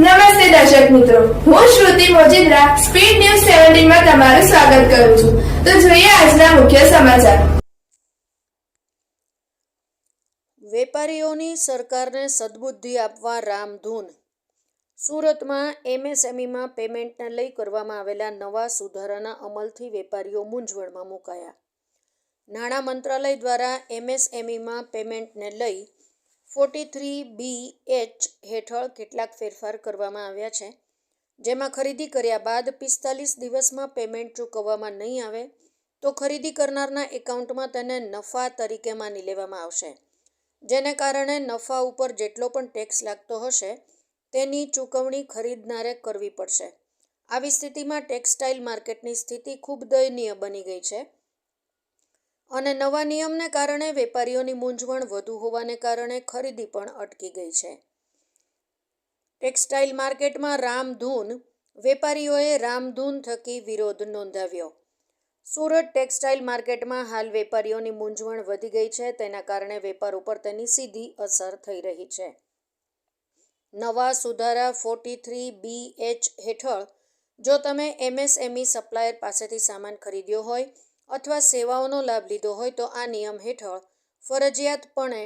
નમસ્તે દર્શક મિત્રો. હું શ્રુતિ મોજીદ્રા, સ્પીડ ન્યૂઝ સેવન્ટીનમાં તમારું સ્વાગત કરું છું. તો જોઈએ આજના મુખ્ય સમાચાર. વેપારીઓની સરકારને સદબુદ્ધિ આપવા રામધૂન. સુરતમાં એમએસએમઈમાં પેમેન્ટને લઈ કરવામાં આવેલા નવા સુધારાના અમલથી વેપારીઓ મૂંઝવણમાં મુકાયા. નાણાં મંત્રાલય દ્વારા એમએસએમઈમાં પેમેન્ટને લઈ ફોર્ટી થ્રી બી એચ હેઠળ કેટલાક ફેરફાર કરવામાં આવ્યા છે, જેમાં ખરીદી કર્યા બાદ પિસ્તાલીસ દિવસમાં પેમેન્ટ ચૂકવવામાં નહીં આવે, તો ખરીદી કરનારના એકાઉન્ટમાં તેને નફા તરીકે માની લેવામાં આવશે, જેને કારણે નફા ઉપર જેટલો પણ ટેક્સ લાગતો હશે, તેની ચૂકવણી ખરીદનારે કરવી પડશે. આવી સ્થિતિમાં ટેક્સટાઇલ માર્કેટની સ્થિતિ ખૂબ દયનીય બની ગઈ છે અને નવા નિયમને કારણે વેપારીઓની મૂંઝવણ વધુ હોવાને કારણે ખરીદી પણ અટકી ગઈ છે. ટેક્સટાઇલ માર્કેટમાં રામધૂન, વેપારીઓએ રામધૂન થકી વિરોધ નોંધાવ્યો. સુરત ટેક્સટાઇલ માર્કેટમાં હાલ વેપારીઓની મૂંઝવણ વધી ગઈ છે, તેના કારણે વેપાર ઉપર તેની સીધી અસર થઈ રહી છે. નવા સુધારા ફોર્ટી થ્રી બી એચ હેઠળ જો તમે એમએસએમઈ સપ્લાયર પાસેથી સામાન ખરીદ્યો હોય અથવા સેવાઓનો લાભ લીધો હોય તો આ નિયમ હેઠળ ફરજિયાતપણે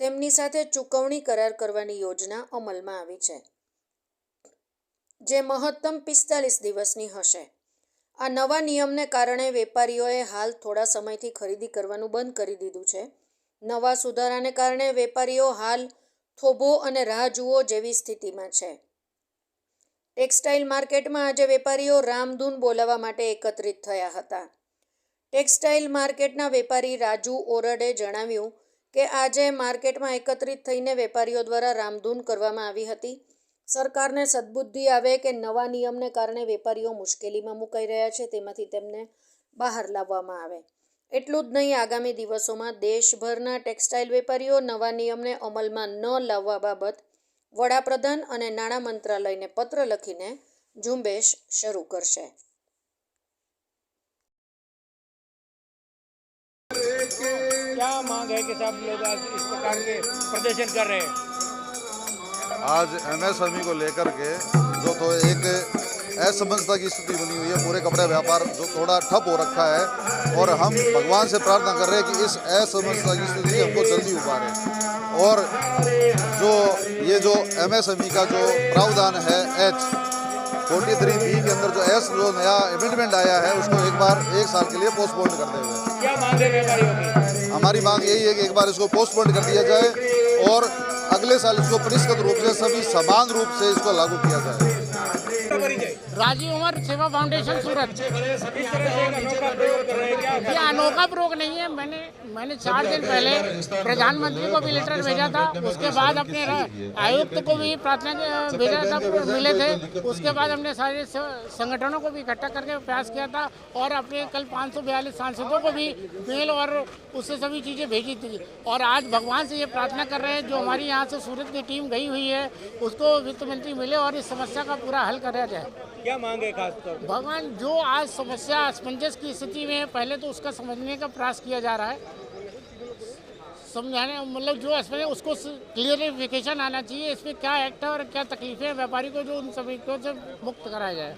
તેમની સાથે ચૂકવણી કરાર કરવાની યોજના અમલમાં આવી છે, જે મહત્તમ પિસ્તાલીસ દિવસની હશે. આ નવા નિયમને કારણે વેપારીઓએ હાલ થોડા સમયથી ખરીદી કરવાનું બંધ કરી દીધું છે. નવા સુધારાને કારણે વેપારીઓ હાલ થોભો અને રાહ જુઓ જેવી સ્થિતિમાં છે. ટેક્સટાઇલ માર્કેટમાં આજે વેપારીઓ રામધૂન બોલાવવા માટે એકત્રિત થયા હતા. ટેક્સટાઇલ માર્કેટના વેપારી રાજુ ઓરડે જણાવ્યું કે આજે માર્કેટમાં એકત્રિત થઈને વેપારીઓ દ્વારા રામધૂન કરવામાં આવી હતી. સરકારને સદબુદ્ધિ આવે કે નવા નિયમને કારણે વેપારીઓ મુશ્કેલીમાં મુકાઈ રહ્યા છે તેમાંથી તેમને બહાર લાવવામાં આવે. એટલું જ નહીં, આગામી દિવસોમાં દેશભરના ટેક્સટાઇલ વેપારીઓ નવા નિયમને અમલમાં ન લાવવા બાબત વડાપ્રધાન અને નાણાં મંત્રાલયને પત્ર લખીને ઝુંબેશ શરૂ કરશે. क्या मांग है कि सब लोग आज इस प्रकार के प्रदर्शन कर रहे हैं। आज एमएसएमई को लेकर के जो तो एक असमंजता की स्थिति बनी हुई है, पूरे कपड़े व्यापार जो थोड़ा ठप हो रखा है, और हम भगवान से प्रार्थना कर रहे हैं कि इस असमंजता की स्थिति हमको जल्दी उबारे। और जो ये जो एमएसएमई का जो प्रावधान है एच फोर्टी थ्री बी के अंदर जो एस जो नया अमेंडमेंट आया है उसको एक बार एक साल के लिए पोस्टपोन कर हुए। क्या मांग है हमारी मांग यही है कि एक बार इसको पोस्टपोन कर दिया जाए और अगले साल इसको परिष्कृत रूप से सभी समान रूप से इसको लागू किया जाए। राजीव उमर सेवा फाउंडेशन सूरत। ये अनोखा प्रयोग नहीं है। मैंने मैंने चार दिन पहले प्रधानमंत्री को भी लेटर भेजा था। उसके बाद अपने आयुक्त को भी प्रार्थना भेजा था मिले थे। उसके बाद हमने सारे संगठनों को भी इकट्ठा करके प्रयास किया था और अपने कल पाँच सौ बयालीस सांसदों को भी मेल और उससे सभी चीज़ें भेजी थी। और आज भगवान से ये प्रार्थना कर रहे हैं जो हमारी यहाँ से सूरत की टीम गई हुई है उसको वित्त मंत्री मिले और इस समस्या का पूरा हल कराया जाए। क्या मांग है खास भगवान जो आज समस्या असमंजस की स्थिति में पहले पहले तो उसका समझने का प्रयास किया जा रहा है। समझाने मतलब जो इसमें उसको क्लियरिफिकेशन आना चाहिए इसमें क्या एक्ट है और क्या तकलीफें हैं व्यापारी को जो उन सभी को से मुक्त कराया जाए।